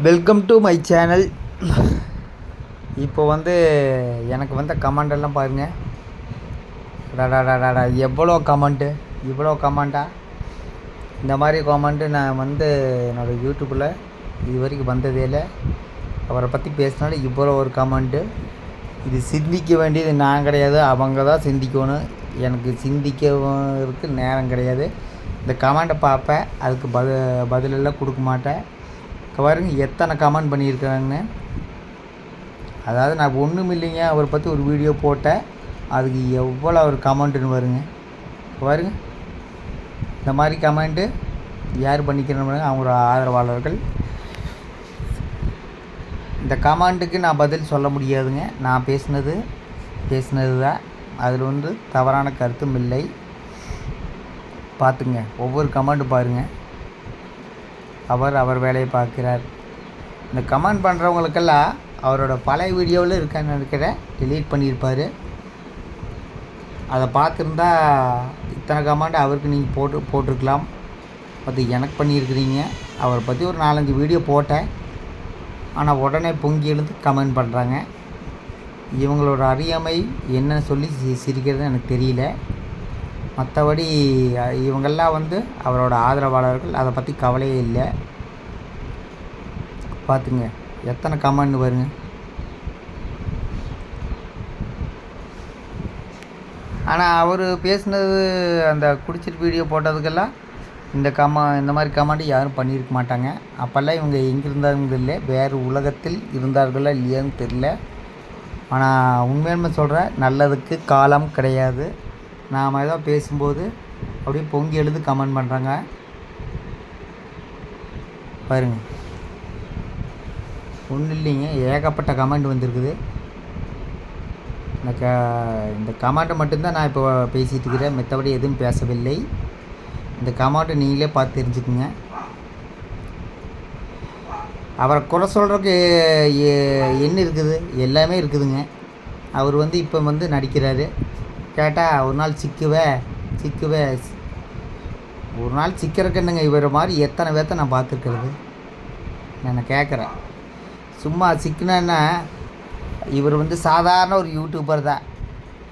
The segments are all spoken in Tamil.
வெல்கம் டு மை சேனல் இப்போ வந்து எனக்கு வந்த கமெண்டெல்லாம் பாருங்கள் டாடா எவ்வளோ கமெண்ட்டு இவ்வளோ கமெண்டா இந்த மாதிரி கமெண்ட்டு நான் வந்து என்னோடய யூடியூப்பில் இது வரைக்கும் வந்ததே இல்லை. அவரை பற்றி பேசினாலும் இவ்வளோ ஒரு கமெண்ட்டு இது சிந்திக்க வேண்டியது நான் கிடையாது அவங்க தான் சிந்திக்கணும். எனக்கு சிந்திக்கிறதுக்கு நேரம் கிடையாது. இந்த கமெண்ட்டை பார்ப்பேன் அதுக்கு பத பதிலெல்லாம் கொடுக்க மாட்டேன். பாருங்க எத்தனை கமெண்ட் பண்ணியிருக்காங்கன்னு அதாவது நான் ஒன்றும் இல்லைங்க அவரை பற்றி ஒரு வீடியோ போட்டேன். அதுக்கு எவ்வளோ ஒரு கமெண்ட்டுன்னு வருங்க பாருங்க. இந்த மாதிரி கமெண்ட்டு யார் பண்ணிக்கிறேன்னு அவங்களோட ஆதரவாளர்கள். இந்த கமெண்ட்டுக்கு நான் பதில் சொல்ல முடியாதுங்க. நான் பேசினது பேசினது தான் அதில் வந்து தவறான கருத்தும் இல்லை. பார்த்துங்க ஒவ்வொரு கமெண்ட் பாருங்கள் அவர் அவர் வேலையை பார்க்கிறார். இந்த கமெண்ட் பண்ணுறவங்களுக்கெல்லாம் அவரோட பழைய வீடியோவில் இருக்கான்னு நினைக்கிறேன். டெலீட் பண்ணியிருப்பார். அதை பார்த்துருந்தா இத்தனை கமெண்ட் அவருக்கு நீங்கள் போட்டு போட்டிருக்கலாம். அது எனக்கு பண்ணியிருக்கிறீங்க. அவரை பற்றி ஒரு நாலஞ்சு வீடியோ போட்டேன். ஆனால் உடனே பொங்கி எழுந்து கமெண்ட் பண்ணுறாங்க இவங்களோட அறியாமை என்னன்னு சொல்லி சிரிக்கிறது எனக்கு தெரியல. மற்றபடி இவங்கெல்லாம் வந்து அவரோட ஆதரவாளர்கள். அதை பற்றி கவலையே இல்லை. பார்த்துங்க எத்தனை கமெண்ட் வருங்க ஆனால் அவர் பேசினது அந்த குடிச்சிட்டு வீடியோ போட்டதுக்கெல்லாம் இந்த கம இந்த மாதிரி கமெண்ட் யாரும் பண்ணியிருக்க மாட்டாங்க. அப்போல்லாம் இவங்க எங்கே இருந்தாங்க இல்லை வேறு உலகத்தில் இருந்தார்களா இல்லையான்னு தெரில ஆனால் உண்மையுமே சொல்கிறேன் நல்லதுக்கு காலம் கிடையாது. நாம் ஏதோ பேசும்போது அப்படியே பொங்கி எழுது கமெண்ட் பண்ணுறாங்க பாருங்க. ஒன்றும் இல்லைங்க ஏகப்பட்ட கமெண்ட் வந்திருக்குது. இந்த க இந்த கமெண்ட்டை மட்டும்தான் நான் இப்போ பேசிகிட்டு இருக்கிறேன். மற்றபடி எதுவும் பேசவில்லை. இந்த கமெண்ட்டை நீங்களே பார்த்து தெரிஞ்சுக்குங்க. அவரை குறை சொல்கிறதுக்கு என்ன இருக்குது? எல்லாமே இருக்குதுங்க. அவர் வந்து இப்போ வந்து நடிக்கிறாரு. கேட்டால் ஒரு நாள் சிக்குவே சிக்குவே. ஒரு நாள் சிக்கிறதுக்கு என்னங்க இவரை மாதிரி எத்தனை பேர்த்த நான் பார்த்துருக்கிறது? நான் கேட்குறேன். சும்மா சிக்கினேன்னா இவர் வந்து சாதாரண ஒரு யூடியூபர் தான்.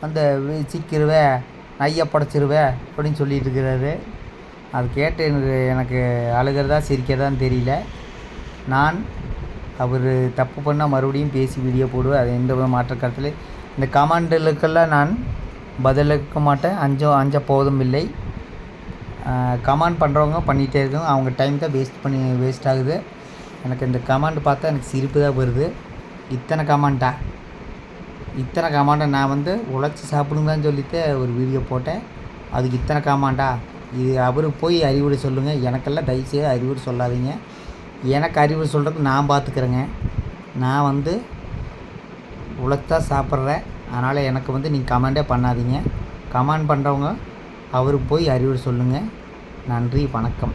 அந்த சிக்கிருவே நைய படைச்சிருவே அப்படின்னு சொல்லிட்டு இருக்கிறாரு. அது கேட்டு எனக்கு எனக்கு அழுகிறதா சிரிக்கிறதான்னு தெரியல. நான் அவர் தப்பு பண்ணால் மறுபடியும் பேசி வீடியோ போடுவேன். அது எந்த வித மாற்ற கருத்தில் இந்த கமெண்டுகளுக்கெல்லாம் நான் பதிலளிக்க மாட்டேன் அஞ்சோ அஞ்ச போதும் இல்லை கமெண்ட் பண்ணுறவங்க பண்ணிகிட்டே இருக்கவங்க அவங்க டைம் தான் வேஸ்ட் பண்ணி வேஸ்ட் ஆகுது. எனக்கு இந்த கமாண்ட் பார்த்தா எனக்கு சிரிப்பு தான் வருது. இத்தனை கமாண்டா இத்தனை கமாண்டை நான் வந்து உழைச்சி சாப்பிடுங்கன்னு சொல்லிட்டு ஒரு வீடியோ போட்டேன். அதுக்கு இத்தனை கமாண்டா இது அவருக்கு போய் அறிவுரை சொல்லுங்கள் எனக்கெல்லாம் தயவுசெய்து அறிவுரை சொல்லாதீங்க. எனக்கு அறிவுரை சொல்கிறதுக்கு நான் பார்த்துக்கிறேங்க நான் வந்து உழைச்சா சாப்பிட்றேன். அதனால் எனக்கு வந்து நீங்கள் கமெண்டே பண்ணாதீங்க. கமெண்ட் பண்ணுறவங்க அவருக்கு போய் அறிவுரை சொல்லுங்கள் நன்றி வணக்கம்.